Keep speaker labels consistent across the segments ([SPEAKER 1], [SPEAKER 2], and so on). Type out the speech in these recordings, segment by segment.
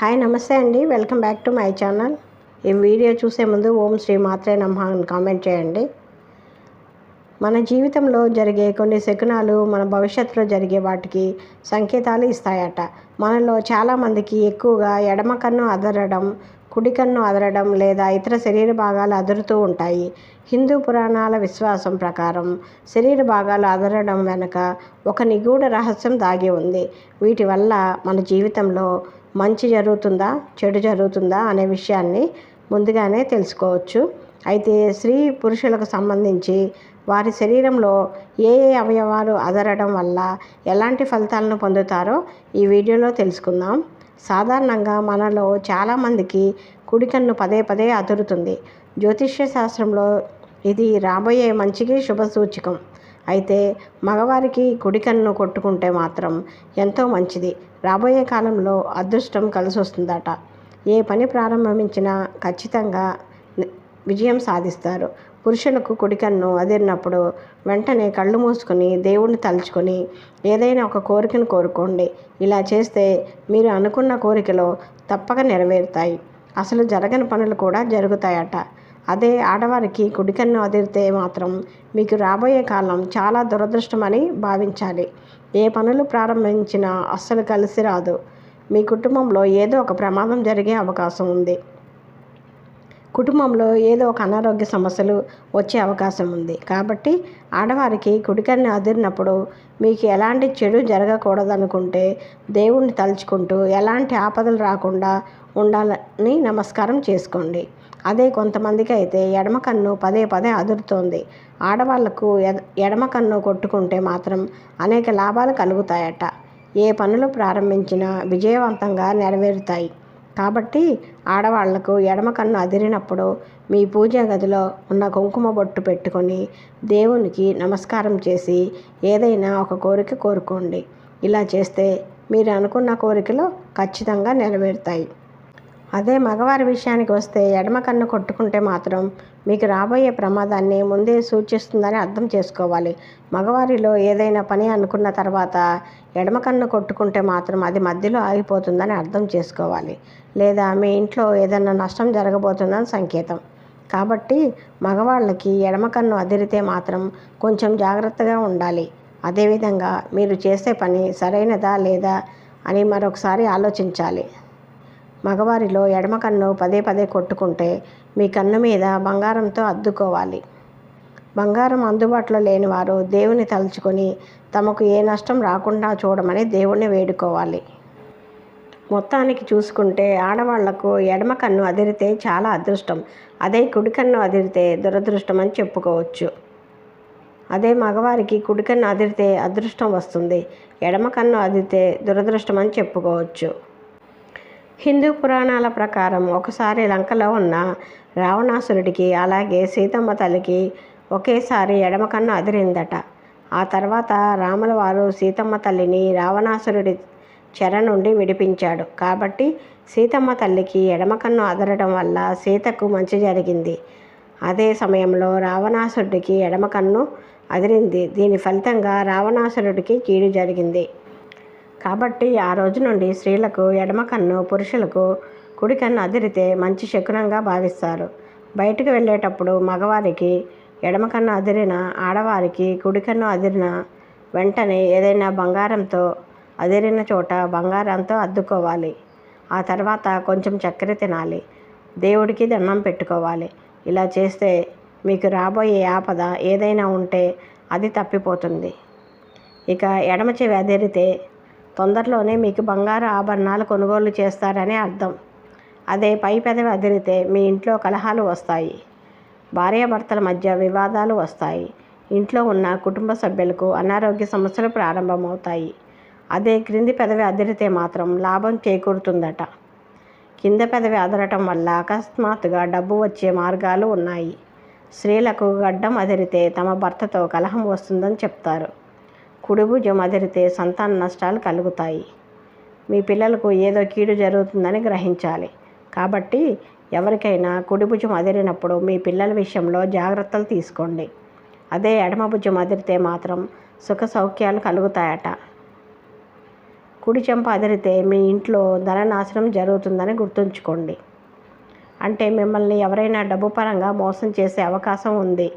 [SPEAKER 1] hi నమస్తే అండి welcome back to my channel ఈ వీడియో చూసే ముందు ఓం శ్రీ మాత్రే నమ్మ అని కామెంట్ చేయండి మన జీవితంలో జరిగే కొన్ని శకునాలు మన భవిష్యత్తులో జరిగే వాటికి సంకేతాలు ఇస్తాయట మనలో చాలామందికి ఎక్కువగా ఎడమ కన్ను అదరడం కుడి కన్ను అదరడం లేదా ఇతర శరీర భాగాలు అదురుతూ ఉంటాయి హిందూ పురాణాల విశ్వాసం ప్రకారం శరీర భాగాలు అదరడం వెనుక ఒక నిగూఢ రహస్యం దాగి ఉంది వీటి వల్ల మన జీవితంలో మంచి జరుగుతుందా చెడు జరుగుతుందా అనే విషయాన్ని ముందుగానే తెలుసుకోవచ్చు అయితే స్త్రీ పురుషులకు సంబంధించి వారి శరీరంలో ఏ ఏ అవయవాలు అదరడం వల్ల ఎలాంటి ఫలితాలను పొందుతారో ఈ వీడియోలో తెలుసుకుందాం సాధారణంగా మనలో చాలామందికి కుడి కన్ను పదే పదే అదురుతుంది జ్యోతిష్య శాస్త్రంలో ఇది రాబోయే మంచికి శుభ సూచకం అయితే మగవారికి కుడి కన్ను కొట్టుకుంటే మాత్రం ఎంతో మంచిది రాబోయే కాలంలో అదృష్టం కలిసి వస్తుందట ఏ పని ప్రారంభించినా ఖచ్చితంగా విజయం సాధిస్తారు పురుషులకు కుడికన్ను అదిరినప్పుడు వెంటనే కళ్ళు మూసుకొని దేవుణ్ణి తలుచుకొని ఏదైనా ఒక కోరికను కోరుకోండి ఇలా చేస్తే మీరు అనుకున్న కోరికలో తప్పక నెరవేరుతాయి అసలు జరగని పనులు కూడా జరుగుతాయట అదే ఆడవారికి కుడికన్ను అదిరితే మాత్రం మీకు రాబోయే కాలం చాలా దురదృష్టమని భావించాలి ఏ పనులు ప్రారంభించినా అస్సలు కలిసి రాదు మీ కుటుంబంలో ఏదో ఒక ప్రమాదం జరిగే అవకాశం ఉంది కుటుంబంలో ఏదో ఒక అనారోగ్య సమస్యలు వచ్చే అవకాశం ఉంది కాబట్టి ఆడవారికి కుడికన్ను అదిరినప్పుడు మీకు ఎలాంటి చెడు జరగకూడదనుకుంటే దేవుణ్ణి తలుచుకుంటూ ఎలాంటి ఆపదలు రాకుండా ఉండాలని నమస్కారం చేసుకోండి అదే కొంతమందికి అయితే ఎడమ కన్ను పదే పదే అదురుతోంది ఆడవాళ్లకు ఎడమ కన్ను కొట్టుకుంటే మాత్రం అనేక లాభాలు కలుగుతాయట ఏ పనులు ప్రారంభించినా విజయవంతంగా నెరవేరుతాయి కాబట్టి ఆడవాళ్లకు ఎడమ కన్ను అదిరినప్పుడు మీ పూజా గదిలో ఉన్న కుంకుమ బొట్టు పెట్టుకొని దేవునికి నమస్కారం చేసి ఏదైనా ఒక కోరిక కోరుకోండి ఇలా చేస్తే మీరు అనుకున్న కోరికలు ఖచ్చితంగా నెరవేరుతాయి అదే మగవారి విషయానికి వస్తే ఎడమ కన్ను కొట్టుకుంటే మాత్రం మీకు రాబోయే ప్రమాదాన్ని ముందే సూచిస్తుందని అర్థం చేసుకోవాలి మగవారిలో ఏదైనా పని అనుకున్న తర్వాత ఎడమ కన్ను కొట్టుకుంటే మాత్రం అది మధ్యలో ఆగిపోతుందని అర్థం చేసుకోవాలి లేదా మీ ఇంట్లో ఏదైనా నష్టం జరగబోతుందని సంకేతం కాబట్టి మగవాళ్ళకి ఎడమ కన్ను అదిరితే మాత్రం కొంచెం జాగ్రత్తగా ఉండాలి అదేవిధంగా మీరు చేసే పని సరైనదా లేదా అని మరొకసారి ఆలోచించాలి మగవారిలో ఎడమ కన్ను పదే పదే కొట్టుకుంటే మీ కన్ను మీద బంగారంతో అద్దుకోవాలి బంగారం అందుబాటులో లేని వారు దేవుని తలుచుకొని తమకు ఏ నష్టం రాకుండా చూడమని దేవుణ్ణి వేడుకోవాలి మొత్తానికి చూసుకుంటే ఆడవాళ్లకు ఎడమ కన్ను అదిరితే చాలా అదృష్టం అదే కుడి కన్ను అదిరితే దురదృష్టం అని చెప్పుకోవచ్చు అదే మగవారికి కుడి కన్ను అదిరితే అదృష్టం వస్తుంది ఎడమ కన్ను అదిరితే దురదృష్టం అని చెప్పుకోవచ్చు హిందూ పురాణాల ప్రకారం ఒకసారి లంకలో ఉన్న రావణాసురుడికి అలాగే సీతమ్మ తల్లికి ఒకేసారి ఎడమ కన్ను అదిరిందట ఆ తర్వాత రాముల వారు సీతమ్మ తల్లిని రావణాసురుడి చెర నుండి విడిపించాడు కాబట్టి సీతమ్మ తల్లికి ఎడమ కన్ను అదరడం వల్ల సీతకు మంచి జరిగింది అదే సమయంలో రావణాసురుడికి ఎడమ కన్ను అదిరింది దీని ఫలితంగా రావణాసురుడికి కీడు జరిగింది కాబట్టి ఆ రోజు నుండి స్త్రీలకు ఎడమ కన్ను పురుషులకు కుడి కన్ను అదిరితే మంచి శకునంగా భావిస్తారు బయటకు వెళ్ళేటప్పుడు మగవారికి ఎడమ కన్ను అదిరిన ఆడవారికి కుడి కన్ను అదిరిన వెంటనే ఏదైనా బంగారంతో అదిరిన చోట బంగారంతో అద్దుకోవాలి ఆ తర్వాత కొంచెం చక్కెర తినాలి దేవుడికి దండం పెట్టుకోవాలి ఇలా చేస్తే మీకు రాబోయే ఆపద ఏదైనా ఉంటే అది తప్పిపోతుంది ఇక ఎడమ చెవి అదిరితే తొందరలోనే మీకు బంగారు ఆభరణాలు కొనుగోలు చేస్తారని అర్థం అదే పై పెదవి అదిరితే మీ ఇంట్లో కలహాలు వస్తాయి భార్యాభర్తల మధ్య వివాదాలు వస్తాయి ఇంట్లో ఉన్న కుటుంబ సభ్యులకు అనారోగ్య సమస్యలు ప్రారంభమవుతాయి అదే క్రింది పెదవి అదిరితే మాత్రం లాభం చేకూరుతుందట కింద పెదవి అదరటం వల్ల అకస్మాత్తుగా డబ్బు వచ్చే మార్గాలు ఉన్నాయి స్త్రీలకు గడ్డం అదిరితే తమ భర్తతో కలహం వస్తుందని చెప్తారు కుడిభుజం అదిరితే సంతాన నష్టాలు కలుగుతాయి మీ పిల్లలకు ఏదో కీడు జరుగుతుందని గ్రహించాలి కాబట్టి ఎవరికైనా కుడిభుజం అదిరినప్పుడు మీ పిల్లల విషయంలో జాగ్రత్తలు తీసుకోండి అదే ఎడమభుజం అదిరితే మాత్రం సుఖ సౌఖ్యాలు కలుగుతాయట కుడి చెంప అదిరితే మీ ఇంట్లో ధననాశనం జరుగుతుందని గుర్తుంచుకోండి అంటే మిమ్మల్ని ఎవరైనా డబ్బు పరంగా మోసం చేసే అవకాశం ఉంది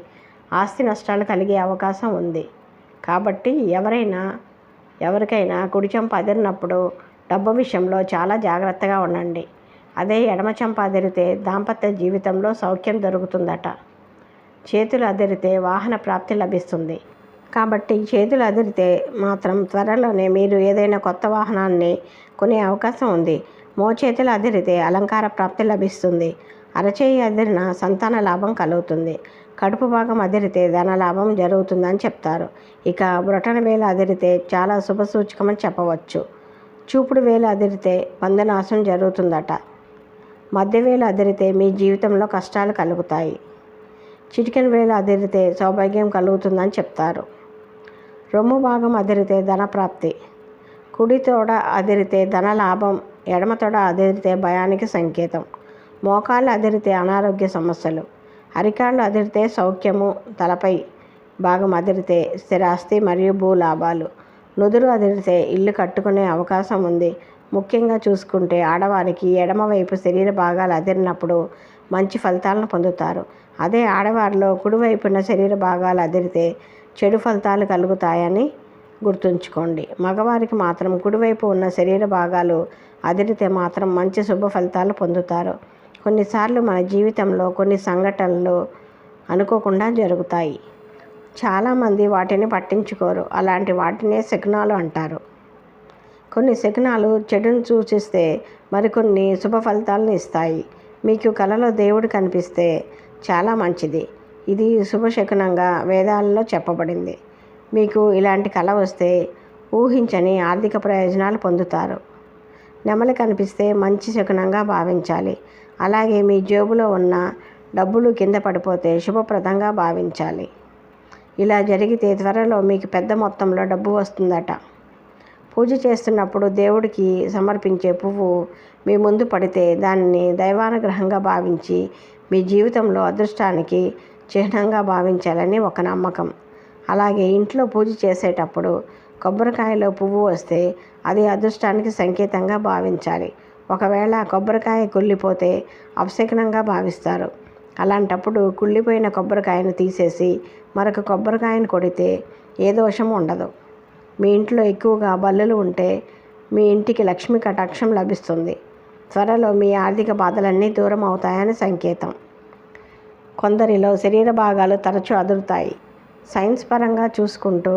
[SPEAKER 1] ఆస్తి నష్టాలు కలిగే అవకాశం ఉంది కాబట్టి ఎవరైనా ఎవరికైనా కుడి చెంప అదిరినప్పుడు డబ్బు విషయంలో చాలా జాగ్రత్తగా ఉండండి అదే ఎడమ చెంప అదిరితే దాంపత్య జీవితంలో సౌఖ్యం దొరుకుతుందట చేతులు అదిరితే వాహన ప్రాప్తి లభిస్తుంది కాబట్టి చేతులు అదిరితే మాత్రం త్వరలోనే మీరు ఏదైనా కొత్త వాహనాన్ని కొనే అవకాశం ఉంది మోచేతులు అదిరితే అలంకార ప్రాప్తి లభిస్తుంది అరచేయి అదిరిన సంతాన లాభం కలుగుతుంది కడుపు భాగం అదిరితే ధనలాభం జరుగుతుందని చెప్తారు ఇక బ్రొటన వేలు అదిరితే చాలా సూచకమని చెప్పవచ్చు చూపుడు వేలు అదిరితే వందనాశనం జరుగుతుందట మధ్య వేలు అదిరితే మీ జీవితంలో కష్టాలు కలుగుతాయి చిటికెన్ వేలు అదిరితే సౌభాగ్యం కలుగుతుందని చెప్తారు రొమ్ము భాగం అదిరితే ధనప్రాప్తి కుడి తోడ అదిరితే ధన లాభం ఎడమ తోడ అదిరితే భయానికి సంకేతం మోకాలు అదిరితే అనారోగ్య సమస్యలు అరికాళ్ళు అదిరితే సౌఖ్యము తలపై భాగం అదిరితే స్థిరాస్తి మరియు భూ లాభాలు నుదురు అదిరితే ఇల్లు కట్టుకునే అవకాశం ఉంది ముఖ్యంగా చూసుకుంటే ఆడవారికి ఎడమవైపు శరీర భాగాలు అదిరినప్పుడు మంచి ఫలితాలను పొందుతారు అదే ఆడవారిలో కుడివైపున శరీర భాగాలు అదిరితే చెడు ఫలితాలు కలుగుతాయని గుర్తుంచుకోండి మగవారికి మాత్రం కుడివైపు ఉన్న శరీర భాగాలు అదిరితే మాత్రం మంచి శుభ ఫలితాలు పొందుతారు కొన్నిసార్లు మన జీవితంలో కొన్ని సంఘటనలు అనుకోకుండా జరుగుతాయి చాలామంది వాటిని పట్టించుకోరు అలాంటి వాటినే శకునాలు అంటారు కొన్ని శకునాలు చెడును సూచిస్తే మరికొన్ని శుభ ఫలితాలను ఇస్తాయి మీకు కలలో దేవుడు కనిపిస్తే చాలా మంచిది ఇది శుభశకునంగా వేదాలలో చెప్పబడింది మీకు ఇలాంటి కళ వస్తే ఊహించని ఆర్థిక ప్రయోజనాలు పొందుతారు నెమలి కనిపిస్తే మంచి శకునంగా భావించాలి అలాగే మీ జేబులో ఉన్న డబ్బులు కింద పడిపోతే శుభప్రదంగా భావించాలి ఇలా జరిగితే త్వరలో మీకు పెద్ద మొత్తంలో డబ్బు వస్తుందట పూజ చేస్తున్నప్పుడు దేవుడికి సమర్పించే పువ్వు మీ ముందు పడితే దానిని దైవానుగ్రహంగా భావించి మీ జీవితంలో అదృష్టానికి చిహ్నంగా భావించాలని ఒక నమ్మకం అలాగే ఇంట్లో పూజ చేసేటప్పుడు కొబ్బరికాయలో పువ్వు వస్తే అది అదృష్టానికి సంకేతంగా భావించాలి ఒకవేళ కొబ్బరికాయ కుళ్ళిపోతే అపశకునంగా భావిస్తారు అలాంటప్పుడు కుళ్ళిపోయిన కొబ్బరికాయను తీసేసి మరొక కొబ్బరికాయను కొడితే ఏ దోషం ఉండదు మీ ఇంట్లో ఎక్కువగా బల్లులు ఉంటే మీ ఇంటికి లక్ష్మి కటాక్షం లభిస్తుంది త్వరలో మీ ఆర్థిక బాధలన్నీ దూరం అవుతాయని సంకేతం కొందరిలో శరీర భాగాలు తరచూ అదురుతాయి సైన్స్ పరంగా చూసుకుంటూ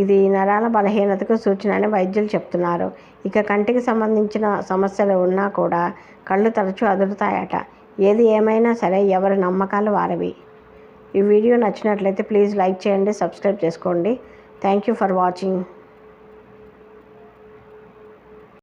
[SPEAKER 1] ఇది నరాల బలహీనతకు సూచన అని వైద్యులు చెప్తున్నారు ఇక కంటికి సంబంధించిన సమస్యలు ఉన్నా కూడా కళ్ళు తరచూ అదురుతాయట ఏది ఏమైనా సరే ఎవరి నమ్మకాలు వారవి ఈ వీడియో నచ్చినట్లయితే ప్లీజ్ లైక్ చేయండి సబ్స్క్రైబ్ చేసుకోండి థ్యాంక్ యూ ఫర్ వాచింగ్